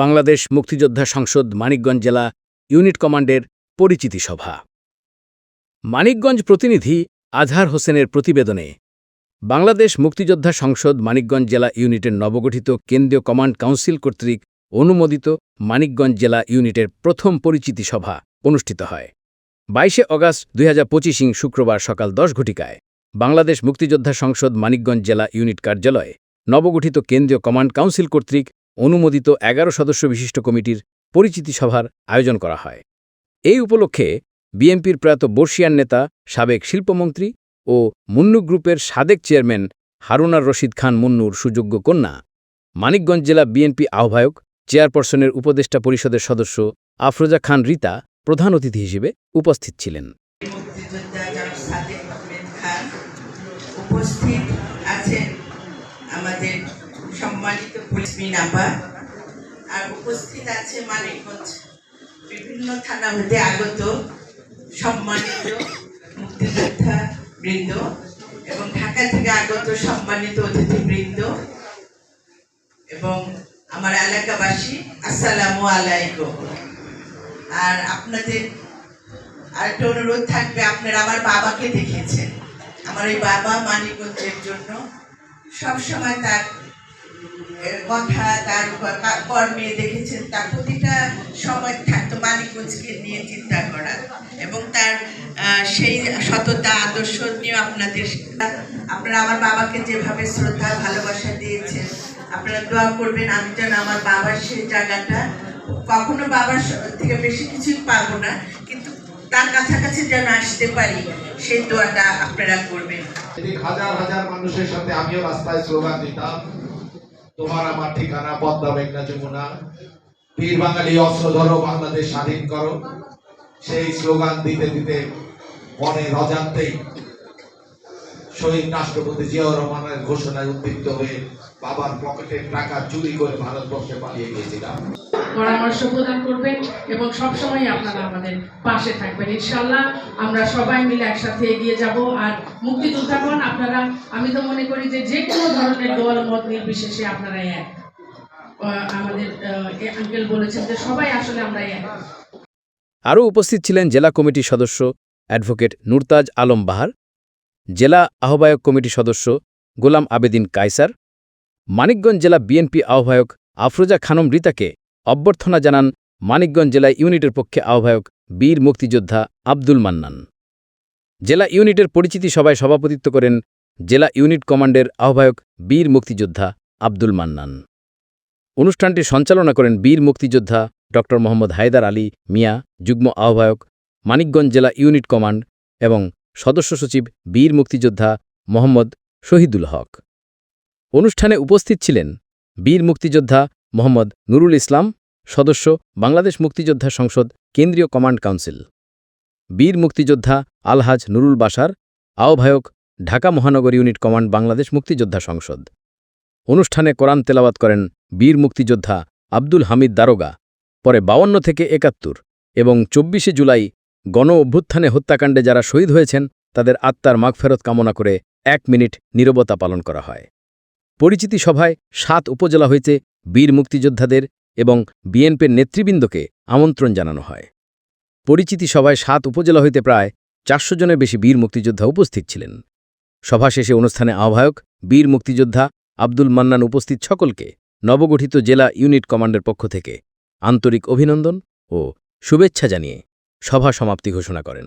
বাংলাদেশ মুক্তিযোদ্ধা সংসদ মানিকগঞ্জ জেলা ইউনিট কমান্ডের পরিচিতি সভা। মানিকগঞ্জ প্রতিনিধি আজহার হোসেনের প্রতিবেদনে, বাংলাদেশ মুক্তিযোদ্ধা সংসদ মানিকগঞ্জ জেলা ইউনিটের নবগঠিত কেন্দ্রীয় কমান্ড কাউন্সিল কর্তৃক অনুমোদিত মানিকগঞ্জ জেলা ইউনিটের প্রথম পরিচিতি সভা অনুষ্ঠিত হয়। বাইশে অগাস্ট দুই ইং শুক্রবার সকাল দশ ঘটিকায় বাংলাদেশ মুক্তিযোদ্ধা সংসদ মানিকগঞ্জ জেলা ইউনিট কার্যালয়ে নবগঠিত কেন্দ্রীয় কমান্ড কাউন্সিল কর্তৃক অনুমোদিত এগারো সদস্য বিশিষ্ট কমিটির পরিচিতি সভার আয়োজন করা হয়। এই উপলক্ষে বিএনপির প্রয়াত বর্ষিয়ান নেতা, সাবেক শিল্পমন্ত্রী ও মুন্নু গ্রুপের সাবেক চেয়ারম্যান হারুনার রশিদ খান মুন্নুর সুযোগ্য কন্যা, মানিকগঞ্জ জেলা বিএনপি আহ্বায়ক, চেয়ারপারসনের উপদেষ্টা পরিষদের সদস্য আফরোজা খান রীতা প্রধান অতিথি হিসেবে উপস্থিত ছিলেন। সাদেক আমাদের সম্মানিত পুলিশ মিনাপা আর উপস্থিত আছে মানিকগঞ্জ বিভিন্ন থানা হতে আগত সম্মানিত মুক্তিযোদ্ধা বৃন্দ এবং ঢাকা থেকে আগত সম্মানিত অতিথিবৃন্দ এবং আমার এলাকাবাসী, আসসালামু আলাইকুম। আর আপনাদের আরেকটা অনুরোধ থাকবে, আপনারা আমার বাবাকে দেখেছেন। আমার এই বাবা মানিকগঞ্জের জন্য সবসময় তার কথা, তার কর্মে দেখেছেন, তার প্রতিটা সময় থাকতো মানিকগঞ্জকে নিয়ে চিন্তা করা। এবং তার সেই সততা, আদর্শ নিয়ে আপনাদের আপনারা আমার বাবাকে যেভাবে শ্রদ্ধা, ভালোবাসা দিয়েছেন, আপনারা দোয়া করবেন, আমি যেন আমার বাবার সেই জায়গাটা কখনো বাবার থেকে বেশি কিছুই পাবো না, কিন্তু তার কাছাকাছি যেন আসতে পারি, সেই দোয়াটা আপনারা করবেন। হাজার হাজার মানুষের সাথে আমিও রাস্তায় স্লোগান দিতাম তোমার আমার ঠিকানা পদ্মা মেঘনা যমুনা। পীর বাঙালি অস্ত্র ধরো, বাংলাদেশ স্বাধীন করো। সেই স্লোগান দিতে দিতে মনে রজান্তেই শহীদ রাষ্ট্রপতি জিয়াউর রহমানের ঘোষণায় উদ্দীপ্ত হয়ে বাবার পকেটের টাকা চুরি করে ভারতবর্ষে পালিয়ে গিয়েছিলাম। পরামর্শ প্রদান করবেন এবং সবসময় আপনারা আমাদের পাশে থাকবেন। ইনশাল্লাহ আমরা সবাই মিলে একসাথে এগিয়ে যাব। আর মুক্তিযোদ্ধাগণ, আপনারা, আমি তো মনে করি যে যে কোনো ধরনের দল, মত নির্বিশেষে আপনারা এক। আমাদের আঙ্কেল বলেছেন যে সবাই আসলে আমরা এক। আরও উপস্থিত ছিলেন জেলা কমিটির সদস্য অ্যাডভোকেট নুরতাজ আলম বাহার, জেলা আহ্বায়ক কমিটির সদস্য গোলাম আবেদিন কায়সার, মানিকগঞ্জ জেলা বিএনপি আহ্বায়ক আফরোজা খানম রিতাকে অভ্যর্থনা জানান মানিকগঞ্জ জেলা ইউনিটের পক্ষে আহ্বায়ক বীর মুক্তিযোদ্ধা আব্দুল মান্নান। জেলা ইউনিটের পরিচিতি সভায় সভাপতিত্ব করেন জেলা ইউনিট কমান্ডের আহ্বায়ক বীর মুক্তিযোদ্ধা আব্দুল মান্নান। অনুষ্ঠানটি সঞ্চালনা করেন বীর মুক্তিযোদ্ধা ড. মোহাম্মদ হায়দার আলী মিয়া, যুগ্ম আহ্বায়ক মানিকগঞ্জ জেলা ইউনিট কমান্ড এবং সদস্য সচিব বীর মুক্তিযোদ্ধা মোহাম্মদ শহীদুল হক। অনুষ্ঠানে উপস্থিত ছিলেন বীর মুক্তিযোদ্ধা মোহাম্মদ নুরুল ইসলাম, সদস্য, বাংলাদেশ মুক্তিযোদ্ধা সংসদ, কেন্দ্রীয় কমান্ড কাউন্সিল। বীর মুক্তিযোদ্ধা আলহাজ নুরুল বাসার আহ্বায়ক, ঢাকা মহানগর ইউনিট কমান্ড, বাংলাদেশ মুক্তিযোদ্ধা সংসদ। অনুষ্ঠানে কোরআন তেলাওয়াত করেন বীর মুক্তিযোদ্ধা আব্দুল হামিদ দারোগা, পরে বাউন্ন থেকে একাত্তর এবং চব্বিশে জুলাই গণ অভ্যুত্থানে হত্যাকাণ্ডে যারা শহীদ হয়েছেন, তাদের আত্মার মাগফেরত কামনা করে এক মিনিট নীরবতা পালন করা হয়। পরিচিতি সভায় সাত উপজেলা হয়েছে বীর মুক্তিযোদ্ধাদের এবং বিএনপির নেতৃবৃন্দকে আমন্ত্রণ জানানো হয়। পরিচিতি সভায় সাত উপজেলা হইতে প্রায় চারশো জনের বেশি বীর মুক্তিযোদ্ধা উপস্থিত ছিলেন। সভা শেষে অনুষ্ঠানে আহ্বায়ক বীর মুক্তিযোদ্ধা আব্দুল মান্নান উপস্থিত সকলকে নবগঠিত জেলা ইউনিট কমান্ডের পক্ষ থেকে আন্তরিক অভিনন্দন ও শুভেচ্ছা জানিয়ে সভা সমাপ্তি ঘোষণা করেন।